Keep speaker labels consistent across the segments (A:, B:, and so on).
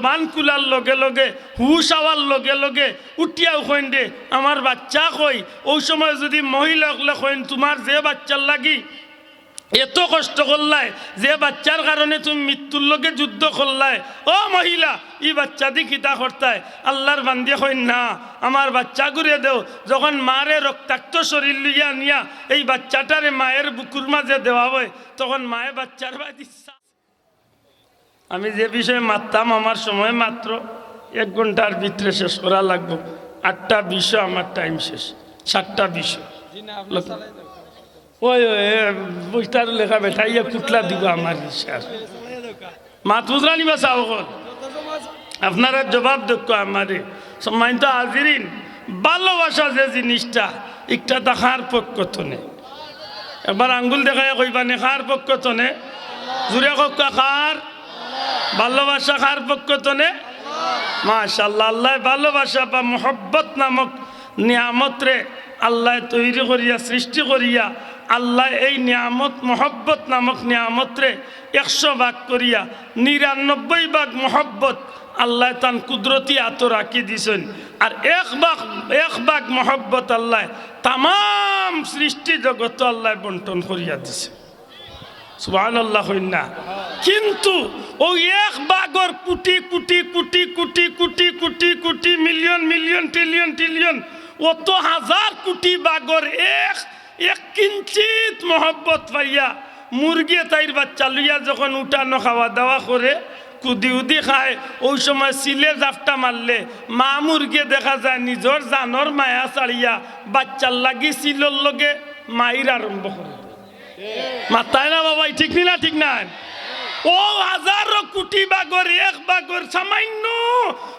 A: জবান কুলার লগে লগে, হুশ আওয়ার লগে লগে উঠিয়াও কইন দে, আমার বাচ্চা কই? ওই সময় যদি মহিলা হলে কইন তোমার যে বাচ্চার লাগি এত কষ্ট করলাই, যে বাচ্চার কারণে তুমি মৃত্যুর লগে যুদ্ধ করলাই, ও মহিলা, ই বাচ্চা দি কিতা করতায় আল্লাহর বান্দিয়ে কইন না, আমার বাচ্চা ঘুরে দেও। যখন মারে রক্তাক্ত শরীর লইয়া নিয়া এই বাচ্চাটারে মায়ের বুকুর মাঝে দেওয়া হয়, তখন মায়ে বাচ্চার ইচ্ছা আমি যে বিষয়ে মারতাম আমার সময় মাত্র এক ঘণ্টার ভিতরে শেষ করা লাগবো। আটটা বিশো আমার টাইম শেষ, সাতটা বিশো। ওই ওই বইটার লেখা বেঠাইয়া কুটলা দিব আমার ইচ্ছার মাত বুঝরা নিবা চাও কল আপনারা জবাব দক্ষ আমারে। সম্মানিত হাজিরিন। ভালোবাসা যে জিনিসটা একটা দেখার পক্ষ তনে একবার আঙ্গুল দেখাই কইবানে, খার পক্ষ তনে জুড়ে কক কার ভালোবাসা কার পক্ষ তনে? মাশাল্লাহ আল্লাহ ভালোবাসা বা মোহব্বত নামক নিয়ামতরে আল্লাহ তৈরি করিয়া, সৃষ্টি করিয়া, আল্লাহ এই নিয়ামত, মোহব্বত নামক নিয়ামতরে একশো ভাগ করিয়া, নিরানব্বই ভাগ মোহব্বত আল্লাহ তান কুদরতি আত রাখি দিছেন। আর এক ভাগ এক ভাগ মোহব্বত আল্লাহ তাম সৃষ্টি জগত আল্লাহ বন্টন করিয়া দিছে। সুবাহ আল্লাহ না। কিন্তু ওই এক বাগর crore crore crore crore crore crore crore, million million trillion trillion অত হাজার কোটি বাগর, এক এক কিঞ্চিত মহব্বত পাইয়া মুরগি তাইর বাচ্চা লইয়া যখন উঠানো খাওয়া দাওয়া করে, কুদি উদি খায়, ওই সময় সিলে জাফটা মারলে। মা মুরগি দেখা যায় নিজর জানর মায়া চাড়িয়া বাচ্চার লাগি সিলর লগে মাইর আরম্ভ করে। মাতায় না বাবাই, ঠিক না ঠিক না ও হাজারো কোটি বাগর, এক বাগর, সামান্য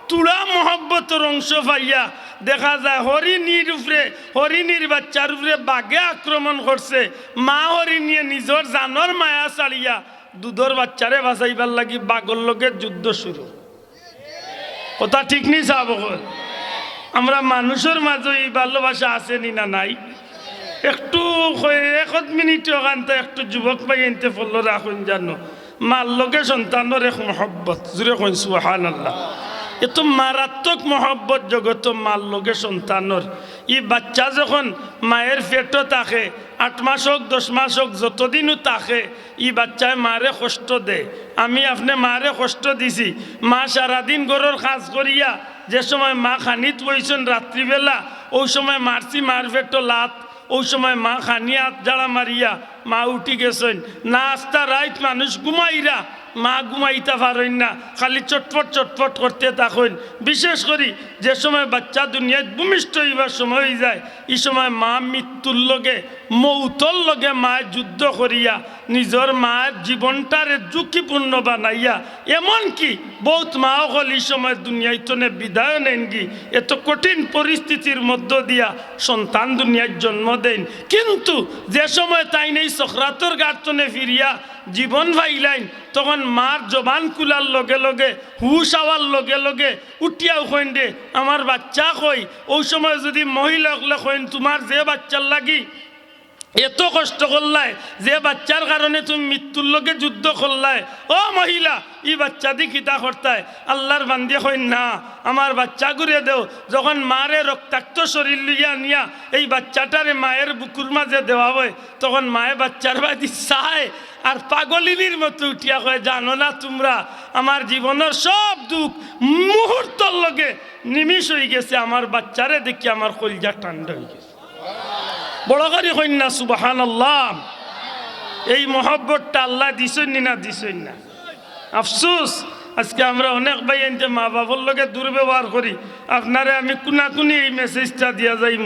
A: তুড়া মহব্বতর অংশ পাইয়া দেখা যায় হরিণীর উপরে, হরিণীর বাচ্চার উপরে বাঘে আক্রমণ করছে। মা হরিণীয়ে নিজর জানর মায়া চাড়িয়া দুধর বাচ্চারে বাঁচাইবার লাগি বাগর লগে যুদ্ধ শুরু। কথা ঠিক নি চাব আমরা মানুষের মাঝে এই ভালোবাসা আছে নি নাই? একটু এক মিনিট একটু যুবক পাই এনতে ফল রাখুন জানো। মার লোকে সন্তানের এক মহব্বত। জুড়ে কইন সুহান আল্লাহ এত মারাত্মক মহব্বত জগত মার লগে সন্তানের। ই বাচ্চা যখন মায়ের পেটও থাকে আট মাস হোক, দশ মাস হোক, যতদিনও থাকে ই বাচ্চায় মারে কষ্ট দেয় আমি আপনি মারে কষ্ট দিছি। মা সারাদিন গরুর কাজ করিয়া যে সময় মা খানিত বইছেন রাত্রিবেলা, ওই সময় মারছি, মার পেটো লাত। ওই সময় মা খানিয়া জ্বালা মারিয়া, মা উঠি গেছেন। না আস্তা রাইত মানুষ ঘুমাইরা, মা ঘুমাইতে পারেন না। খালি চটপট চটফট করতে থাকেন। বিশেষ করি যে সময় বাচ্চা দুনিয়ায় ভূমিষ্ঠ হইবার সময় হয়ে যায়, এই সময় মা মৃত্যুর লগে, মৌতর লগে মা যুদ্ধ করিয়া নিজের মায়ের জীবনটারে ঝুঁকিপূর্ণ বানাইয়া, এমনকি বহুত মা হল এই সময় দুনিয়ায় তনে বিদায় নেন কি এত কঠিন পরিস্থিতির মধ্য দিয়া সন্তান দুনিয়ার জন্ম দেন। কিন্তু যে সময় তাই নেই সখরাতর গার্তনে ফিরিয়া জীবন ভাইলাইন, তখন মার জবান কুলার লগে লগে, হুশ আওয়ার লগে লগে উঠিয়াও কইন দে আমার বাচ্চা কই? ওই সময় যদি মহিলা হলে কইন, তোমার যে বাচ্চার লাগি এত কষ্ট করলাই, যে বাচ্চার কারণে তুমি মৃত্যুর লগে যুদ্ধ করলাই। ও মহিলা, ই বাচ্চা দি কিতা করতায় আল্লাহর বান্দিয়ে কইন না, আমার বাচ্চা ঘুরে দেও। যখন মারে রক্তাক্ত শরীর লইয়া নিয়া এই বাচ্চাটারে মায়ের বুকুর মাঝে দেওয়া হয় তখন মায়ে বাচ্চার বাদি চায়। আর পাগলিনীর মতো উঠিয়া কয়, জানো না তোমরা, আমার জীবনের সব দুঃখ মুহূর্তর লগে নিমিষ হয়ে গেছে। আমার বাচ্চারে দেখি আমার কলজা ঠান্ডা হয়ে গেছে। বড় করে কন্যা সুবাহান আল্লাহ এই মহব্বতটা আল্লাহ দিস না দিছেন না? আফসোস। আজকে আমরা অনেক ভাই এনতে মা বাবার লগে দুর্ব্যবহার করি। আপনারে আমি কুনাকুনি এই মেসেজটা দিয়া যাইম।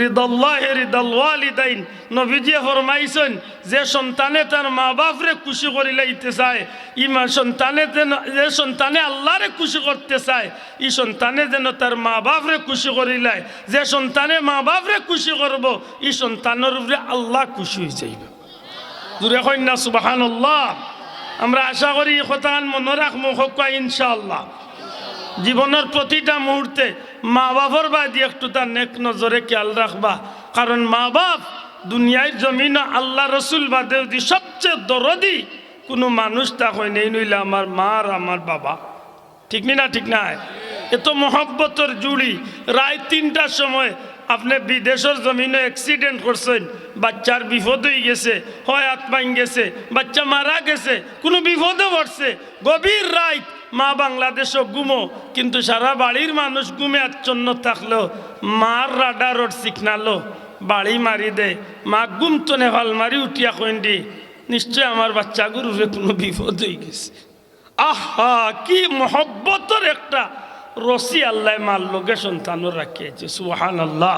A: হৃদল্লাহ হৃদল্লালিদাইন নবীজিয়ে ফরমাইছেন, যে সন্তানে তার মা বাপরে খুশি করি লাইতে চায়, ই মা সন্তানে যেন, যে সন্তানে আল্লাহরে খুশি করতে চায়, ই সন্তানে যেন তার মা বাপরে খুশি করিলায়। যে সন্তানে মা বাপরে খুশি করব, ই সন্তানের উপরে আল্লাহ খুশি হয়ে যাইবে। দূরে কন্যা সুবাহান আমরা আশা করি কথান মনে রাখব, হোক ইনশাআল্লাহ। জীবনের প্রতিটা মুহূর্তে মা বাবার বাদি একটু তার নেক নজরে খেয়াল রাখবা। কারণ মা বাপ দুনিয়ার জমিন আল্লাহ রসুল বাদে যদি সবচেয়ে দরদি কোনো মানুষ তা হয় নেই, নইলে আমার মা আর আমার বাবা। ঠিক নি না, ঠিক না এত মহব্বতর জুড়ি, রায় তিনটার সময় আপনি বিদেশের জমিনে অ্যাক্সিডেন্ট করছেন, বাচ্চার বিপদ হয়ে গেছে, হয় আত্মাইন গেছে, বাচ্চা মারা গেছে, কোনো বিপদে পড়ছে গভীর রায় মা বাংলাদেশও গুমো কিন্তু সারা বাড়ির মানুষ গুমে আচ্ছন্ন থাকল। মার রাডারর শিখনালো বাড়ি মারি দে। মা গুম তো নেভাল মারি উঠিয়া কইন্দি নিশ্চয় আমার বাচ্চা গুরুরে কোনো বিপদ হয়ে গেছে। আহা, কি মহব্বতর একটা রসি আল্লাহ মার লোকে সন্তানও রাখিয়েছে সুহান আল্লাহ